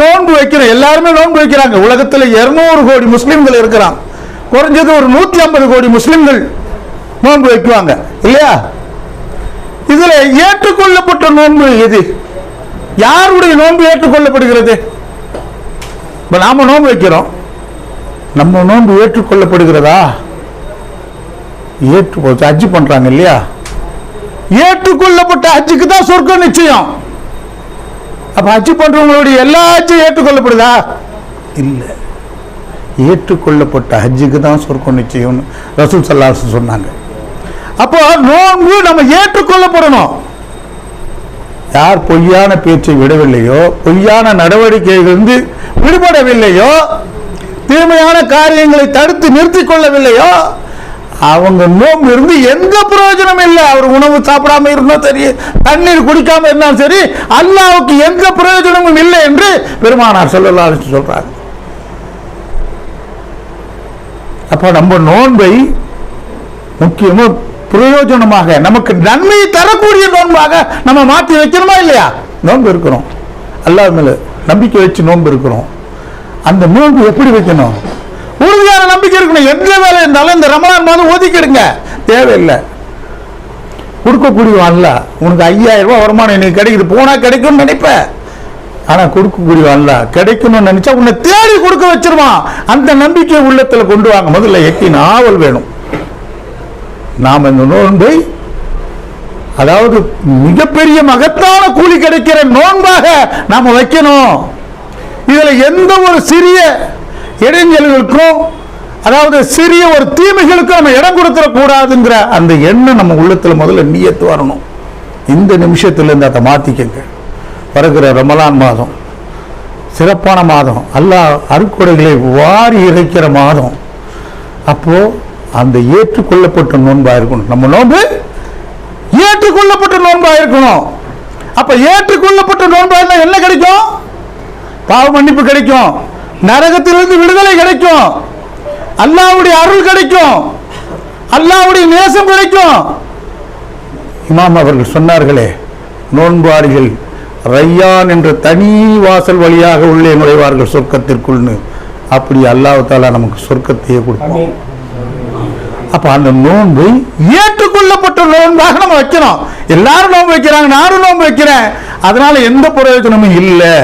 நோன்பு வைக்கிறோம் எல்லாருமே நோன்பு வைக்கிறாங்க. உலகத்தில் இருநூறு கோடி முஸ்லிம்கள் இருக்கிறாங்க. குறைஞ்சது ஒரு நூத்தி ஐம்பது கோடி முஸ்லிம்கள் நோன்பு வைக்குவாங்க. இல்லையா? இதுல ஏற்றுக்கொள்ளப்பட்ட நோன்பு எது? யாருடைய நோன்பு ஏற்றுக்கொள்ளப்படுகிறது? இப்போ நாம நோன்பு வைக்கிறோம். நம்ம நோன்பு ஏற்றுக்கொள்ளப்படுகிறதா? ஏற்று ஹஜ்ஜு பண்றாங்க இல்லையா? ஏற்றுக்கொள்ளப்பட்ட ஹஜ்ஜுக்கு தான் சொர்க்கம் நிச்சயம். அப்ப ஹஜ் பண்றவங்களுடைய எல்லா ஹஜ்ஜும் ஏற்றுக்கொள்ளப்படுதா? இல்ல. ஏற்றுக்கொள்ளப்பட்ட ஹஜ்ஜுக்கு தான் சொர்க்கம் நிச்சயம்னு ரசூல் சல்லாஸ் சொன்னாங்க. அப்போ நோன்பு நம்ம ஏற்றுக்கொள்ளப்படணும். யார் பொய்யான பேச்சை விடவில்லையோ பொய்யான நடவடிக்கைகளிலிருந்து விடுபடவில்லையோ தீமையான காரியங்களை தடுத்து நிறுத்திக் கொள்ளவில்லையோ அவங்க நோம்பு இருந்து எந்த பிரயோஜனம் இல்லை? அவர் உணவு சாப்பிடாம இருந்தா சரி தண்ணீர் குடிக்காம இருந்தாலும் சரி அல்லாவுக்கு எந்த பிரயோஜனமும் இல்லை என்று பெருமானார் சொல்லலாம் சொல்றாங்க அப்போ நம்ம நோன்பை முக்கியமா பிரயோஜனமாக நமக்கு நன்மையை தரக்கூடிய நோன்பாக நம்ம மாற்றி வைக்கணுமா இல்லையா? நோன்பு இருக்கிறோம் அல்லாஹ் மேல நம்பிக்கை வச்சு நோன்பு இருக்கிறோம் அந்த நோன்பு எப்படி வைக்கணும்? உறுதியான நம்பிக்கை இருக்கணும். எந்த வேலை இருந்தாலும் இந்த ரமலான் மாதம் ஒதுக்கிடுங்க. தேவையில்லை. கொடுக்கக்கூடிய அல்ல உனக்கு ஐயாயிரம் ரூபாய் வருமானம் இன்னைக்கு கிடைக்குது. போனா கிடைக்கும்னு நினைப்பேன் ஆனா கொடுக்கக்கூடிய அல்ல கிடைக்கணும்னு நினைச்சா உன்னை தேடி கொடுக்க வச்சிருவான் அந்த நம்பிக்கை உள்ளத்துல கொண்டு வாங்க. முதல்ல எட்டி நாவல் வேணும். நாம் இந்த நோன்பை அதாவது மிகப்பெரிய மகத்தான கூலி கிடைக்கிற நோன்பாக நாம வைக்கணும். இதில் எந்த ஒரு சிறிய இடைஞ்சல்களுக்கும் அதாவது சிறிய ஒரு தீமைகளுக்கும் நம்ம இடம் கொடுத்துடக்கூடாதுங்கிற அந்த எண்ணம் நம்ம உள்ளத்தில் முதல்ல நீயத்து வரணும். இந்த நிமிஷத்துலேருந்து அதை மாற்றிக்கங்க வருகிற ரமலான் மாதம் சிறப்பான மாதம். அல்லாஹ் அருக்குடைகளை வாரி இறைக்கிற மாதம். அப்போது அந்த ஏற்றுக்கொள்ளப்பட்ட நோன்பாக இருக்கணும். நம்ம நோன்பு ஏற்றுக்கொள்ளப்பட்ட நோன்பாக இருக்கணும். அப்போ ஏற்றுக்கொள்ளப்பட்ட நோன்பாக இருந்தால் என்ன கிடைக்கும்? பாவ மன்னிப்பு கிடைக்கும். நரகத்திலிருந்து விடுதலை கிடைக்கும். அல்லாவுடைய அருள் கிடைக்கும். அல்லாவுடைய நேசம் கிடைக்கும். இமாம் அவர்கள் சொன்னார்களே நோன்பாடிகள் ரையான் என்ற தனி வாசல் வழியாக உள்ளே நுழைவார்கள் சொர்க்கத்திற்குள்னு. அப்படி அல்லாஹ் தாலா நமக்கு சொர்க்கத்தையே கொடுக்கும் அப்ப அந்த நோன்பு ஏற்றுக்கொள்ளப்பட்ட நோன்பாக நம்ம வைக்கணும். எல்லாரும் நோன்பு வைக்கிறாங்க நானும் நோன்பு வைக்கிறேன். அதனால எந்த பிரயோஜனமும் இல்லை.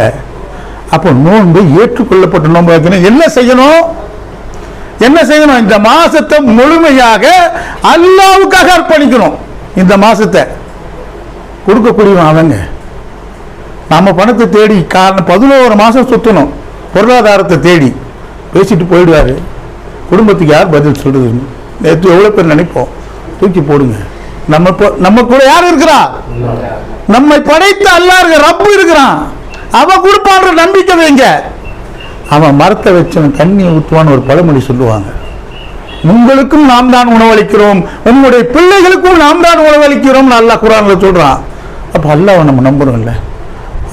அப்போ நோன்பு ஏற்றுக்கொள்ளப்பட்ட நோன்பு என்ன செய்யணும்? என்ன செய்யணும்? இந்த மாசத்தை முழுமையாக அல்லாவுக்காக அர்ப்பணிக்கணும். இந்த மாசத்தை கொடுக்கக்கூடியவன் அவங்க. நம்ம பணத்தை தேடி காரணம் பதினோரு மாசம் சுத்தணும். பொருளாதாரத்தை தேடி. பேசிட்டு போயிடுவாரு. குடும்பத்துக்கு யார் பதில் சொல்றதுன்னு. நேற்று எவ்வளோ பேர் நினைப்போம். தூக்கி போடுங்க. நம்ம நம்ம கூட யார் இருக்கிறா? நம்மை படைத்த அல்லாஹ் இருக்க ரப்பு இருக்கிறான். அவன் கொடுப்பான்ற நம்பிக்கை வைங்க. அவன் மரத்தை வச்சவன் தண்ணி ஊற்றுவான்னு ஒரு பழமொழி சொல்லுவாங்க. உங்களுக்கும் நாம் தான் உணவளிக்கிறோம். உங்களுடைய பிள்ளைகளுக்கும் நாம் தான் உணவளிக்கிறோம் அல்லாஹ் குரான்ல சொல்கிறான் அப்போ அல்லாஹ் நம்ம நம்பணும்ல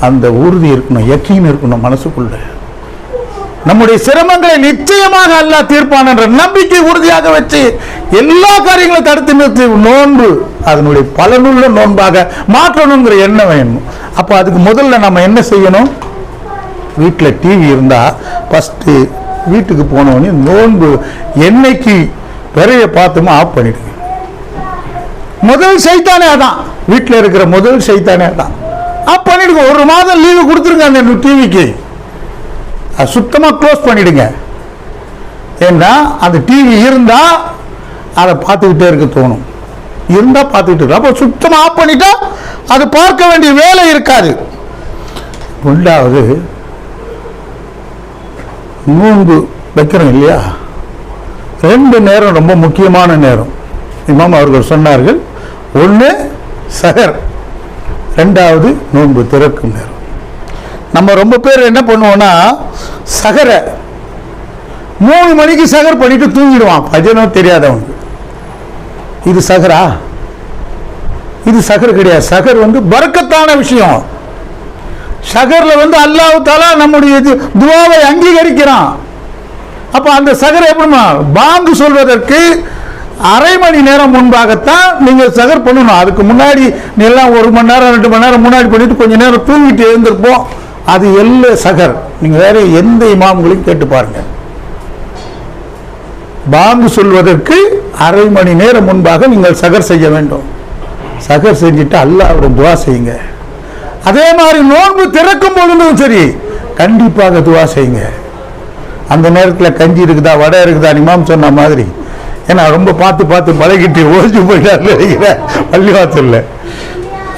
அந்த உறுதி இருக்கணும் யக்கீன் இருக்கணும் மனசுக்குள்ள. நம்முடைய சிரமங்களை நிச்சயமாக அல்லாஹ் தீர்ப்பான் என்ற நம்பிக்கை உறுதியாக வச்சு எல்லா காரியங்களும் தடுத்து நிறுத்தி நோன்பு. அதனுடைய பலனுள்ள நோன்பாக மாற்றணுங்கிற எண்ணம் வேணும். அப்போ அதுக்கு முதல்ல நம்ம என்ன செய்யணும்? வீட்டில் டிவி இருந்தால் ஃபஸ்ட்டு வீட்டுக்கு போனவொடனே நோன்பு என்னைக்கு பிறைய பார்த்துமோ ஆஃப் பண்ணிடுங்க. முதல் சைத்தானே அதான். வீட்டில் இருக்கிற முதல் சைத்தானே அதான். ஆஃப் பண்ணிடுங்க. ஒரு மாதம் லீவு கொடுத்துருங்க அந்த டிவிக்கு அது சுத்தமாக க்ளோஸ் பண்ணிடுங்க. ஏன்னா அந்த டிவி இருந்தால் அதை பார்த்துக்கிட்டே இருக்க தோணும். இருந்தால் பார்த்துக்கிட்டு இருக்கலாம் அப்போ சுத்தமாக ஆஃப் பண்ணிட்டா அது பார்க்க வேண்டிய வேலை இருக்காது. ரெண்டாவது நோன்பு வைக்கிறோம் இல்லையா? ரெண்டு நேரம் ரொம்ப முக்கியமான நேரம். இமாம் அவர்கள் சொன்னார்கள் ஒன்று சகர் ரெண்டாவது நோன்பு திறக்கும் நேரம். நம்ம ரொம்ப பேர் என்ன பண்ணுவோம்னா சகரை மூணு மணிக்கு சகர் பண்ணிட்டு தூங்கிடுவான். பஜனும் தெரியாதவனுக்கு. இது சகரா? இது சகர் கிடையாது. சகர் வந்து பறக்கத்தான விஷயம். சகரில் வந்து அல்லாஹு தாலா நம்முடைய இது துவாவை அங்கீகரிக்கிறான். அப்போ அந்த சகர் எப்படிமா? பாங்கு சொல்வதற்கு அரை மணி நேரம் முன்பாகத்தான் நீங்கள் சகர் பண்ணணும். அதுக்கு முன்னாடி எல்லாம் ஒரு மணி நேரம் ரெண்டு மணி நேரம் முன்னாடி பண்ணிட்டு கொஞ்ச நேரம் தூங்கிட்டு எழுந்திருப்போம். அது எல்ல சகர். நீங்கள் வேற எந்த இமாம்களையும் கேட்டு பாருங்கள் பாங்கு சொல்வதற்கு அரை மணி நேரம் முன்பாக நீங்கள் சகர் செய்ய வேண்டும். சகர் செஞ்சுட்டு அல்லாஹ்விடம் துவா செய்யுங்க. அதே மாதிரி நோன்பு திறக்கும் பொழுதும் சரி கண்டிப்பாக துவா செய்யுங்க. அந்த நேரத்தில் கஞ்சி இருக்குதா வடை இருக்குதா நிமாம் சொன்ன மாதிரி. ஏன்னா ரொம்ப பார்த்து பார்த்து பழகிட்டு ஓடிச்சு போயிட்டார் நினைக்கிறேன் பள்ளிவாசல்ல.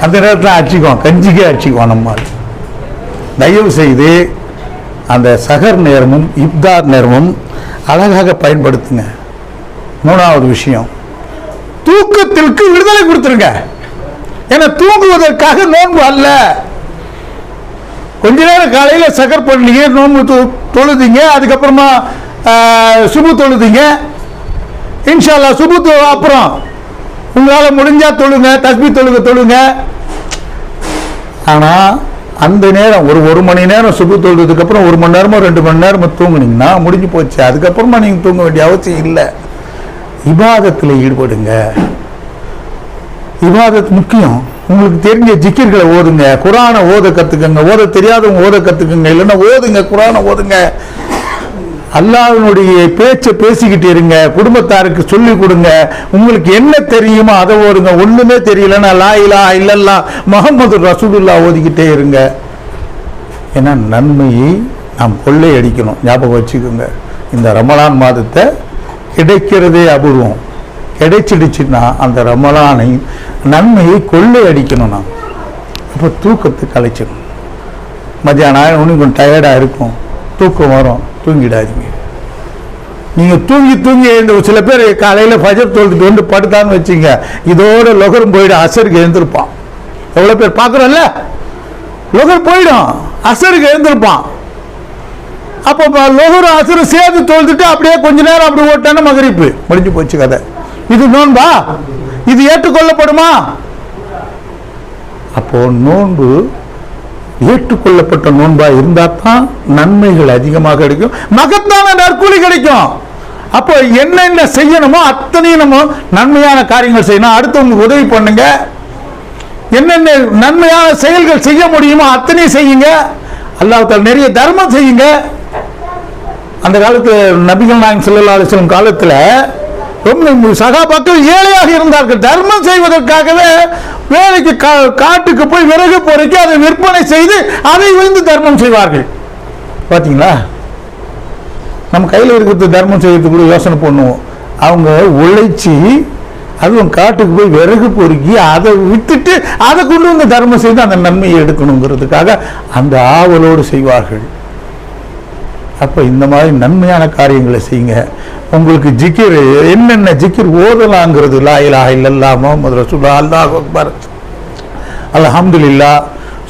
அந்த நேரத்தில் அடிச்சுக்குவோம் கஞ்சிக்கே அடிச்சுக்குவோம் நம்ம தயவு செய்து அந்த சகர் நேரமும் இப்தார் நேரமும் அழகாக பயன்படுத்துங்க மூணாவது விஷயம் தூக்கத்திற்கு விடுதலை கொடுத்துருங்க. ஏன்னா தூங்குவதற்காக நோன்பு அல்ல. கொஞ்ச நேரம் காலையில் சகர் பண்ணீங்க நோன்பு தொ- தொழுதிங்க அதுக்கப்புறமா சுபு தொழுதிங்க. இன்ஷால்லா சுபு அப்புறம் உங்களால் முடிஞ்சால் தொழுங்க தஸ்பி தொழுக தொழுங்க. ஆனால் அந்த நேரம் ஒரு ஒரு மணி நேரம் சுபு தொழுதுக்கு அப்புறம் ஒரு மணி நேரமோ ரெண்டு மணி நேரமோ தூங்குனீங்கன்னா முடிஞ்சு போச்சு. அதுக்கப்புறமா நீங்கள் தூங்க வேண்டிய அவசியம் இல்லை. இபாதத்தில் ஈடுபடுங்க. இபாதத் முக்கியம். உங்களுக்கு தெரிஞ்ச ஜிக்கிர்களை ஓதுங்க. குரானை ஓத கத்துக்கங்க. ஓத தெரியாதவங்க ஓத கத்துக்கங்க. இல்லைன்னா ஓதுங்க குரானை ஓதுங்க. அல்லாவினுடைய பேச்சை பேசிக்கிட்டு இருங்க குடும்பத்தாருக்கு சொல்லி கொடுங்க. உங்களுக்கு என்ன தெரியுமோ அதை ஓடுங்க. ஒண்ணுமே தெரியலன்னா லா இலா இல்லல்லா முகமது ரசூலுல்லா ஓதிக்கிட்டே இருங்க. ஏன்னா நன்மையை நாம் கொள்ளையடிக்கணும். ஞாபகம் வச்சுக்கோங்க. இந்த ரமலான் மாதத்தை கிடைக்கிறதே அபூர்வம். கிடைச்சிடுச்சுன்னா அந்த ரமலானை நன்மையை கொள்ளையடிக்கணும் நாம். அப்போ தூக்கத்தை கலைச்சிடணும். மத்தியானம் ஆயிரம் கொஞ்சம் டயர்டாக இருக்கும். தூக்கம் வரும். தூங்கிடாதீங்க. நீங்கள் தூங்கி தூங்கி எழுந்து சில பேர் காலையில் ஃபஜர் தொழுது வந்து படுத்தான்னு வச்சுங்க இதோட லொகரும் போயிடும் அசருக்கு எழுந்திருப்பான். எவ்வளோ பேர் பார்க்குறோம்ல? லொகர் போயிடும் அசருக்கு எழுந்திருப்பான். அப்போ ப- லொகர் அசரு சேர்த்து தொழுதுட்டு அப்படியே கொஞ்ச நேரம் அப்படி ஓட்டான மகரிப்பு. முடிஞ்சு போச்சு கதை. இது நோன்பா? இது ஏற்றுக்கொள்ளப்படுமா? அப்போ நோன்பு ஏற்றுக்கொள்ளப்பட்ட நோன்பா இருந்தால் தான் நன்மைகள் அதிகமாக கிடைக்கும் மகத்தான நற்கூலி கிடைக்கும். அப்போ என்னென்ன செய்யணுமோ அத்தனையும் நம்ம நன்மையான காரியங்கள் செய்யணும். அடுத்தவங்களுக்கு உதவி பண்ணுங்க. என்னென்ன நன்மையான செயல்கள் செய்ய முடியுமோ அத்தனையும் செய்யுங்க. அல்லாஹால் நிறைய தர்மம் செய்யுங்க. அந்த காலத்து நபிகள் நாயகம் செல்லல்லா அலைஹி காலத்தில் சகாபாக்கள் ஏழையாக இருந்தார்கள். தர்மம் செய்வதற்காகவே வேலைக்கு கா- காட்டுக்கு போய் விறகு பொறுக்கி அதை விற்பனை செய்து அதை விழுந்து தர்மம் செய்வார்கள். பார்த்தீங்களா நம்ம கையில் இருக்கிறது தர்மம் செய்யறதுக்கு கூட யோசனை பண்ணுவோம். அவங்க உழைச்சி அதுவும் காட்டுக்கு போய் விறகு பொறுக்கி அதை விட்டுட்டு அதை கொண்டு வந்து தர்மம் செய்து அந்த நன்மையை எடுக்கணுங்கிறதுக்காக அந்த ஆவலோடு செய்வார்கள். அப்போ இந்த மாதிரி நன்மையான காரியங்களை செய்யுங்க. உங்களுக்கு ஜிக்கிர் என்னென்ன ஜிக்கிர் ஓதலாங்கிறது லா இலா இல்லல்லா முகமது ரசூல்லா அல்லாஹ் அக்பர். அலஹம்துல்லா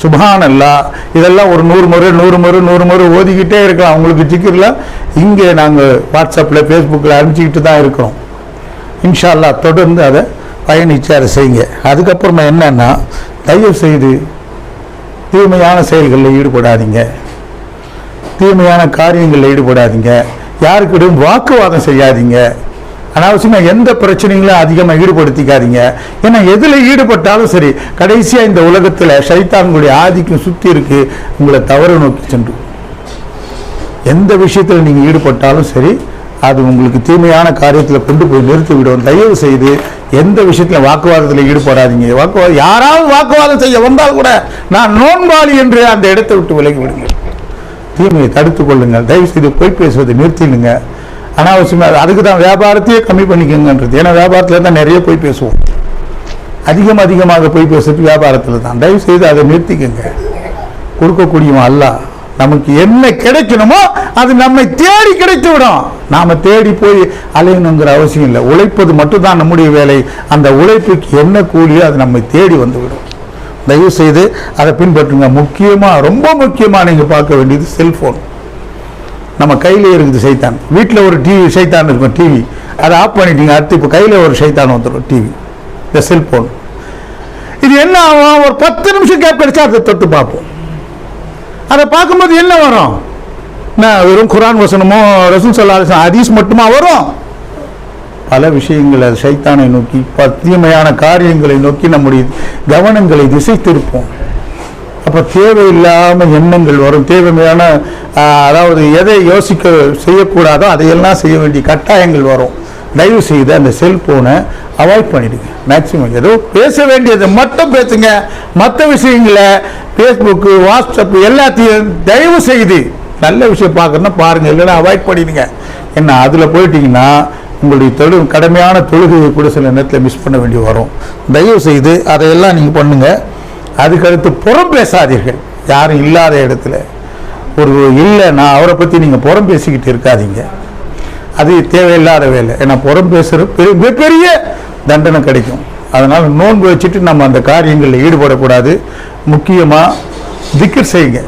சுபான் அல்லா இதெல்லாம் ஒரு நூறு முறை நூறு முறை நூறு முறை ஓதிக்கிட்டே இருக்கலாம். உங்களுக்கு ஜிக்கிரில் இங்கே நாங்கள் வாட்ஸ்அப்பில் ஃபேஸ்புக்கில் அனுப்பிச்சிக்கிட்டு தான் இருக்கிறோம். இன்ஷா அல்லாஹ் தொடர்ந்து அதை பயணிச்சு அதை செய்யுங்க. அதுக்கப்புறமா என்னன்னா தயவு செய்து தீமையான செயல்களில் ஈடுபடாதீங்க. தீமையான காரியங்களில் ஈடுபடாதீங்க. யாருக்கிட்டையும் வாக்குவாதம் செய்யாதீங்க. அனாவசியமாக எந்த பிரச்சனைகளும் அதிகமாக ஈடுபடுத்திக்காதீங்க. ஏன்னா எதில் ஈடுபட்டாலும் சரி கடைசியாக இந்த உலகத்தில் சைத்தான்களுடைய ஆதிக்கம் சுற்றி இருக்கு. உங்களை தவறு நோக்கி சென்று. எந்த விஷயத்தில் நீங்கள் ஈடுபட்டாலும் சரி அது உங்களுக்கு தீமையான காரியத்தில் கொண்டு போய் நிறுத்திவிடும். தயவு செய்து எந்த விஷயத்தில் வாக்குவாதத்தில் ஈடுபடாதீங்க. வாக்குவாதம் யாராவது வாக்குவாதம் செய்ய வந்தால் கூட நான் நோன்பாளி என்று அந்த இடத்தை விட்டு விலகி விடுங்கள். தீமையை தடுத்துக் கொள்ளுங்கள். தயவு செய்து போய் பேசுவதை நிறுத்திடுங்க. அனாவசியமாக அதுக்கு தான் வியாபாரத்தையே கம்மி பண்ணிக்கோங்கன்றது. ஏன்னா வியாபாரத்தில் தான் நிறைய போய் பேசுவோம். அதிகம் அதிகமாக போய் பேசுறது வியாபாரத்தில் தான். தயவு செய்து அதை நிறுத்திக்கங்க. கொடுக்கக்கூடியவன் அல்ல. நமக்கு என்ன கிடைக்கணுமோ அது நம்மை தேடி கிடைத்து விடும். நாம தேடி போய் அலையணுங்கிற அவசியம் இல்லை. உழைப்பது மட்டும்தான் நம்முடைய வேலை. அந்த உழைப்புக்கு என்ன கூலியோ அது நம்மை தேடி வந்துவிடும் தயவு செய்து அதை பின்பற்றுங்க. முக்கியமாக ரொம்ப முக்கியமாக நீங்கள் பார்க்க வேண்டியது செல்ஃபோன் நம்ம கையில் இருக்குது சைத்தான். வீட்டில் ஒரு டிவி சைத்தான் இருக்கும் டிவி அதை ஆஃப் பண்ணிட்டீங்க அடுத்து இப்போ கையில் ஒரு சைத்தான் வந்துடும் டிவி இந்த செல்ஃபோன் இது என்ன ஆகும்? ஒரு பத்து நிமிஷம் கேப் கிடைச்சா அதை தொட்டு பார்ப்போம். அதை பார்க்கும்போது என்ன வரும்? என்ன வெறும் குரான் வசனமோ ரசூல் சல்லா ஹதீஸ் மட்டுமா வரும்? பல விஷயங்களை சைத்தானை நோக்கி ப- தீமையான காரியங்களை நோக்கி நம்முடைய கவனங்களை திசை திருப்போம் அப்போ தேவையில்லாமல் எண்ணங்கள் வரும். தேவையான அதாவது எதை யோசிக்க செய்யக்கூடாதோ அதையெல்லாம் செய்ய வேண்டிய கட்டாயங்கள் வரும். தயவு செய்து அந்த செல்ஃபோனை அவாய்ட் பண்ணிடுங்க. மேக்சிமம் ஏதோ பேச வேண்டியதை மட்டும் பேசுங்க. மற்ற விஷயங்களை ஃபேஸ்புக்கு வாட்ஸ்அப் எல்லாத்தையும் தயவு செய்து நல்ல விஷயம் பார்க்கணும்னா பாருங்கள் இல்லைன்னா அவாய்ட் பண்ணிடுங்க. என்ன அதில் போயிட்டீங்கன்னா உங்களுடைய தொழு கடமையான தொழுகையை கூட சில நேரத்தில் மிஸ் பண்ண வேண்டி வரும். தயவு செய்து அதையெல்லாம் நீங்கள் பண்ணுங்கள் அதுக்கடுத்து புறம் பேசாதீர்கள். யாரும் இல்லாத இடத்துல. ஒரு இல்லை நான் அவரை பற்றி நீங்கள் புறம் பேசிக்கிட்டு இருக்காதீங்க. அது தேவையில்லாத வேலை. ஏன்னா புறம் பேசுகிற பெரிய மிகப்பெரிய தண்டனை கிடைக்கும். அதனால் நோன்பு வச்சுட்டு நம்ம அந்த காரியங்களில் ஈடுபடக்கூடாது. முக்கியமாக திக்கர் செய்யுங்க.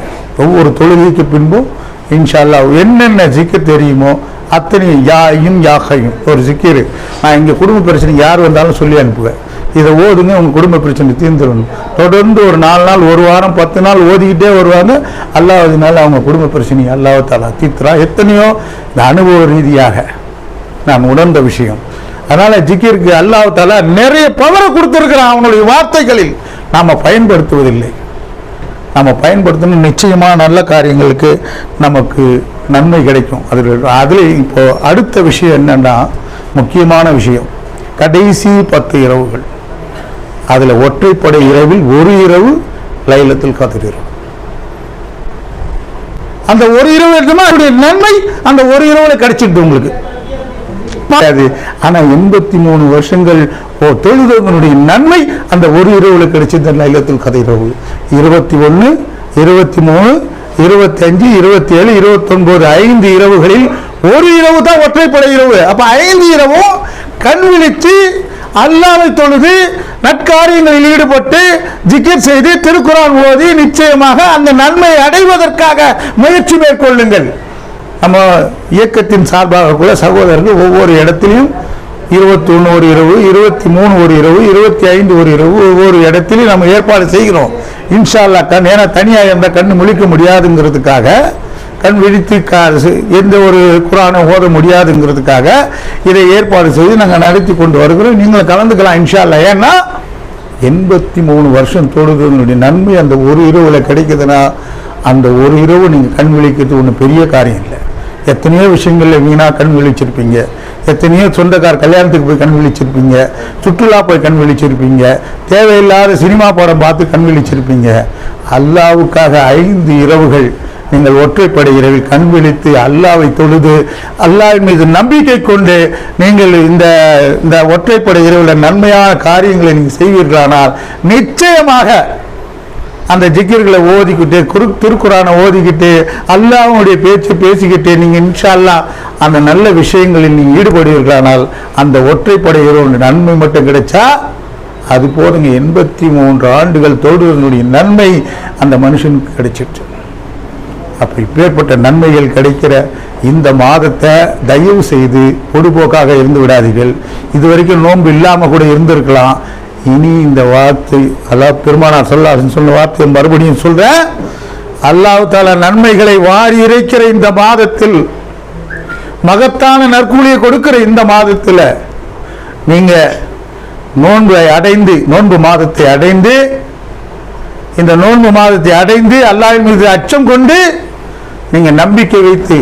ஒவ்வொரு தொழுகைக்கு பின்பும் இன்ஷால்லா என்னென்ன ஜிக்கர் தெரியுமோ அத்தனை யாயும் யாகையும் ஒரு ஜிக்கிரு நான் இங்கே குடும்ப பிரச்சனைக்கு யார் வந்தாலும் சொல்லி அனுப்புவேன். இதை ஓதுங்க உங்கள் குடும்ப பிரச்சனை தீர்ந்துடணும். தொடர்ந்து ஒரு நாலு நாள் ஒரு வாரம் பத்து நாள் ஓதிக்கிட்டே வருவாங்க. அல்லாவதுனால அவங்க குடும்ப பிரச்சனை அல்லாவத்தாலா தீர்த்துறா. எத்தனையோ இந்த அனுபவ ரீதியாக நான் உணர்ந்த விஷயம். அதனால் ஜிக்கிற்கு அல்லாவத்தாலா நிறைய பவரை கொடுத்துருக்கிறான் அவனுடைய வார்த்தைகளில். நாம் பயன்படுத்துவதில்லை. நம்ம பயன்படுத்தணும். நிச்சயமாக நல்ல காரியங்களுக்கு நமக்கு நன்மை கிடைக்கும். அதில் அதில் இப்போ அடுத்த விஷயம் என்னென்னா முக்கியமான விஷயம். கடைசி பத்து இரவுகள். அதில் ஒற்றைப்படை இரவில் ஒரு இரவு லைலத்தில் காத்திருக்கிறோம். அந்த ஒரு இரவு இருக்குமா அவருடைய நன்மை அந்த ஒரு இரவில் கிடைச்சிட்டு உங்களுக்கு. ஆனா எண்பத்தி மூணு வருஷங்கள் ஓ தொழுதவனுடைய நன்மை அந்த ஒரு இரவுல கிடைச்சது நிலத்தில் கதை இரவு. இருபத்தி ஒன்று இருபத்தி மூணு இருபத்தஞ்சு இருபத்தி ஏழு இருபத்தொன்பது ஐந்து இரவுகளில் ஒரு இரவு தான் ஒற்றைப்படை இரவு. அப்ப ஐந்து இரவும் கண் விழித்து அல்லாமை தொழுது நற்காரியங்களில் ஈடுபட்டு ஜிக்கர் செய்து திருக்குறான் ஓதி நிச்சயமாக அந்த நன்மையை அடைவதற்காக முயற்சி மேற்கொள்ளுங்கள். நம்ம இயக்கத்தின் சார்பாக கூட சகோதரர்கள் ஒவ்வொரு இடத்துலையும் இருபத்தி ஒன்று ஒரு இரவு இருபத்தி மூணு ஒரு இரவு இருபத்தி ஐந்து ஒரு இரவு ஒவ்வொரு இடத்துலையும் நம்ம ஏற்பாடு செய்கிறோம். இன்ஷால்லா கண் ஏன்னா தனியாக எந்த கண் முழிக்க முடியாதுங்கிறதுக்காக கண் விழித்து எந்த ஒரு குரானை ஓத முடியாதுங்கிறதுக்காக இதை ஏற்பாடு செய்து நாங்கள் நடத்தி கொண்டு வருகிறோம். நீங்களும் கலந்துக்கலாம் இன்ஷால்லா ஏன்னா எண்பத்தி மூணு வருஷம் தொழுதனுடைய நன்மை அந்த ஒரு இரவில் கிடைக்குதுன்னா அந்த ஒரு இரவு நீங்கள் கண் விழிக்கிறது ஒன்றும் பெரிய காரியம் இல்லை. எத்தனையோ விஷயங்களில் வீணாக கண் விழிச்சிருப்பீங்க. எத்தனையோ சொந்தக்கார் கல்யாணத்துக்கு போய் கண் விழிச்சிருப்பீங்க. சுற்றுலா போய் கண் விழிச்சிருப்பீங்க. தேவையில்லாத சினிமா படம் பார்த்து கண் விழிச்சிருப்பீங்க. அல்லாவுக்காக ஐந்து இரவுகள் நீங்கள் ஒற்றைப்படை இரவில் கண் விழித்து அல்லாவை தொழுது அல்லாவின் மீது நம்பிக்கை கொண்டு நீங்கள் இந்த இந்த ஒற்றைப்படை இரவில் நன்மையான காரியங்களை நீங்கள் செய்வீர்களானால் நிச்சயமாக அந்த ஜிக்கிர்களை ஓதிக்கிட்டு குரு திருக்குறானை ஓதிக்கிட்டு அல்லாவுடைய பேச்சு பேசிக்கிட்டு நீங்கள் இன்ஷால்லா அந்த நல்ல விஷயங்களில் நீங்கள் ஈடுபடுவீர்களானால் அந்த ஒற்றைப்படை இரவு நன்மை மட்டும் கிடைச்சா அது போதுங்க. எண்பத்தி மூன்று ஆண்டுகள் தொழுவதனுடைய நன்மை அந்த மனுஷனுக்கு கிடைச்சிட்டு. அப்போ இப்பேற்பட்ட நன்மைகள் கிடைக்கிற இந்த மாதத்தை தயவு செய்து பொடுபோக்காக இருந்து விடாதீர்கள். இதுவரைக்கும் நோன்பு இல்லாமல் கூட இருந்திருக்கலாம். இனி இந்த வார்த்தை அல்லா பெருமானார் சொல்லாசன் சொன்ன வார்த்தையை மறுபடியும் சொல்றேன். அல்லாஹ் தாலா நன்மைகளை வாரி இறைக்கிற இந்த மாதத்தில் மகத்தான நற்கூலியை கொடுக்கிற இந்த மாதத்தில் நீங்க நோன்பை அடைந்து நோன்பு மாதத்தை அடைந்து இந்த நோன்பு மாதத்தை அடைந்து அல்லாஹ்வின் மீது அச்சம் கொண்டு நீங்க நம்பிக்கை வைத்து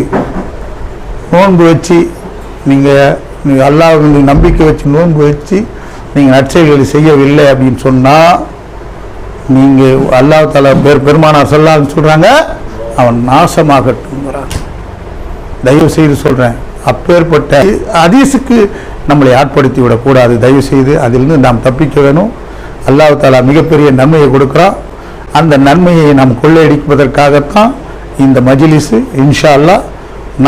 நோன்பு வச்சு நீங்க நீங்க அல்லாஹ் மீது நம்பிக்கை வச்சு நோன்பு வச்சு நீங்கள் நற்செயல்களை செய்யவில்லை அப்படின்னு சொன்னால் நீங்கள் அல்லாஹ் தாலா பேர் பெருமானார் சொல்லான்னு சொல்கிறாங்க அவன் நாசமாகட்டுங்கிறான் தயவு செய்து சொல்கிறேன் அப்பேற்பட்ட அதீசுக்கு நம்மளை ஆட்படுத்தி விடக்கூடாது. தயவு செய்து அதிலிருந்து நாம் தப்பிக்க வேணும். அல்லாஹ் தாலா மிகப்பெரிய நன்மையை கொடுக்குறான். அந்த நன்மையை நாம் கொள்ளையடிப்பதற்காகத்தான் இந்த மஜிலிஸு இன்ஷா அல்லாஹ்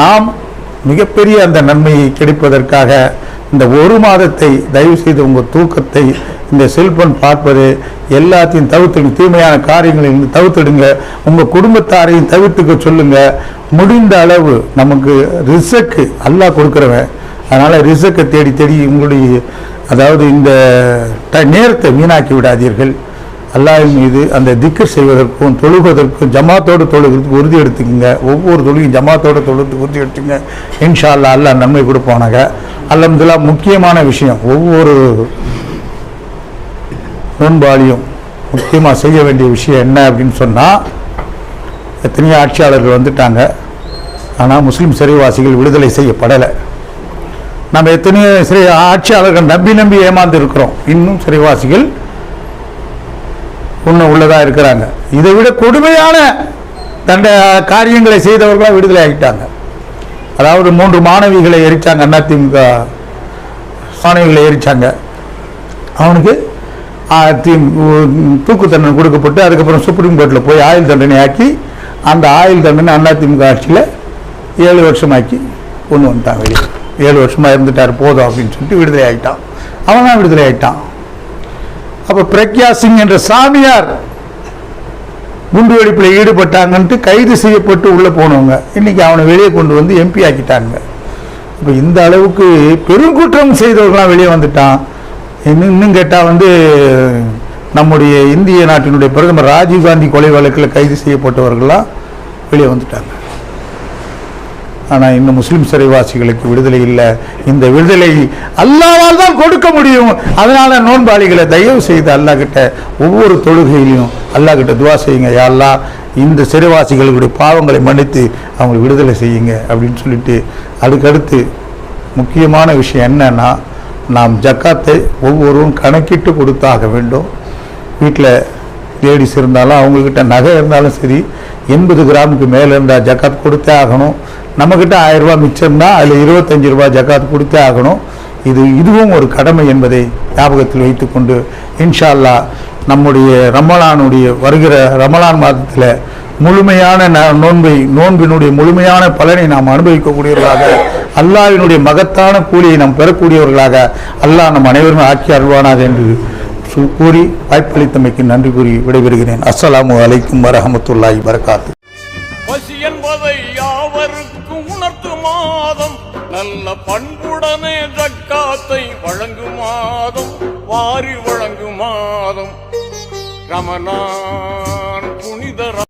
நாம் மிகப்பெரிய அந்த நன்மையை கிடைப்பதற்காக இந்த ஒரு மாதத்தை தயவு செய்து உங்கள் தூக்கத்தை இந்த செல்போன் பார்ப்பது எல்லாத்தையும் தவிர்த்துடுங்க. தீமையான காரியங்களையும் தவிர்த்துடுங்க. உங்கள் குடும்பத்தாரையும் தவிர்த்துக்க சொல்லுங்கள் முடிந்த அளவு நமக்கு ரிசக்கு அல்லாஹ் கொடுக்குறவன். அதனால் ரிசக்கை தேடி தேடி உங்களுடைய அதாவது இந்த ட- நேரத்தை வீணாக்கி விடாதீர்கள். அல்லாஹ்வின் மீது அந்த திக்கர் செய்வதற்கும் தொழுவதற்கும் ஜமாத்தோடு தொழுகிறதுக்கு உறுதி எடுத்துக்கோங்க. ஒவ்வொரு தொழுகையும் ஜமாத்தோடு தொழுகிறதுக்கு உறுதி எடுத்துங்க இன்ஷா அல்லாஹ் அல்லாஹ் நன்மை கொடுப்போனாங்க அல்ஹம்துலில்லாஹ் முக்கியமான விஷயம். ஒவ்வொரு நோன்பாளியும் முக்கியமாக செய்ய வேண்டிய விஷயம் என்ன அப்படின்னு சொன்னால் எத்தனையோ ஆட்சியாளர்கள் வந்துட்டாங்க. ஆனால் முஸ்லீம் சிறைவாசிகள் விடுதலை செய்யப்படலை. நம்ம எத்தனையோ சிறை ஆட்சியாளர்கள் நம்பி நம்பி ஏமாந்து இருக்கிறோம். இன்னும் சிறைவாசிகள் இன்னும் உள்ளதாக இருக்கிறாங்க. இதை விட கொடுமையான தண்ட காரியங்களை செய்தவர்களாக விடுதலை ஆகிட்டாங்க. அதாவது மூன்று மாணவிகளை எரிச்சாங்க அதிமுக மாணவிகளை எரிச்சாங்க. அவனுக்கு ஆ, தூக்கு தண்டனை கொடுக்கப்பட்டு அதுக்கப்புறம் சுப்ரீம் கோர்ட்டில் போய் ஆயுள் தண்டனை ஆக்கி அந்த ஆயுள் தண்டனை அதிமுக ஆட்சியில் ஏழு வருஷமாக்கி கொண்டு வந்துட்டான் வெளியே ஏழு வருஷமாக இருந்துட்டார் போதும் அப்படின்னு சொல்லிட்டு விடுதலை ஆகிட்டான் அவன் தான் விடுதலை ஆகிட்டான் அப்போ பிரக்யா சிங் என்ற சாமியார் குண்டுவெடிப்பில் ஈடுபட்டாங்கன்ட்டு கைது செய்யப்பட்டு உள்ளே போனவங்க. இன்றைக்கி அவனை வெளியே கொண்டு வந்து எம்பி ஆக்கிட்டாங்க. இப்போ இந்த அளவுக்கு பெருங்குற்றம் செய்தவர்களாம் வெளியே வந்துட்டான். இன்னும் இன்னும் கேட்டால் வந்து நம்முடைய இந்திய நாட்டினுடைய பிரதமர் ராஜீவ்காந்தி கொலை வழக்கில் கைது செய்யப்பட்டவர்கள்லாம் வெளியே வந்துட்டாங்க. ஆனால் இன்னும் முஸ்லீம் சிறைவாசிகளுக்கு விடுதலை இல்லை. இந்த விடுதலை அல்லாவால் தான் கொடுக்க முடியும். அதனால நோன்பாளிகளை தயவு செய்து அல்லாஹ் கிட்ட ஒவ்வொரு தொழுகையிலையும் அல்லாஹ் கிட்ட துவா செய்யுங்க. யாரெல்லாம் இந்த சிறைவாசிகளுடைய பாவங்களை மன்னித்து அவங்களை விடுதலை செய்யுங்க அப்படின்னு சொல்லிட்டு அதுக்கடுத்து முக்கியமான விஷயம் என்னன்னா நாம் ஜக்காத்தை ஒவ்வொருவரும் கணக்கிட்டு கொடுத்தாக வேண்டும். வீட்டில் லேடிஸ் இருந்தாலும் அவங்கக்கிட்ட நகை இருந்தாலும் சரி எண்பது கிராமுக்கு மேலே இருந்தால் ஜக்காத் கொடுத்தே ஆகணும். நம்மக்கிட்ட ஆயிரம் ரூபாய் மிச்சம் அதில் இருபத்தஞ்சு ரூபாய் ஜக்காத் கொடுத்தே ஆகணும். இது இதுவும் ஒரு கடமை என்பதை ஞாபகத்தில் வைத்துக்கொண்டு இன்ஷா அல்லாஹ் நம்முடைய ரமலானுடைய வருகிற ரமலான் மாதத்தில் முழுமையான ந- நோன்பை நோன்பினுடைய முழுமையான பலனை நாம் அனுபவிக்கக்கூடியவர்களாக அல்லாவினுடைய மகத்தான கூலியை நாம் பெறக்கூடியவர்களாக அல்லாஹ் நம் அனைவரும் ஆக்கி அருள்வானாக என்று சு- கூறி வாய்ப்பளித்தமைக்கு நன்றி கூறி விடைபெறுகிறேன். அஸ்ஸலாமு அலைக்கும் வரஹமத்துல்லாஹி வரகாத்து வாரி வழங்கும் மாதம் ரமணான்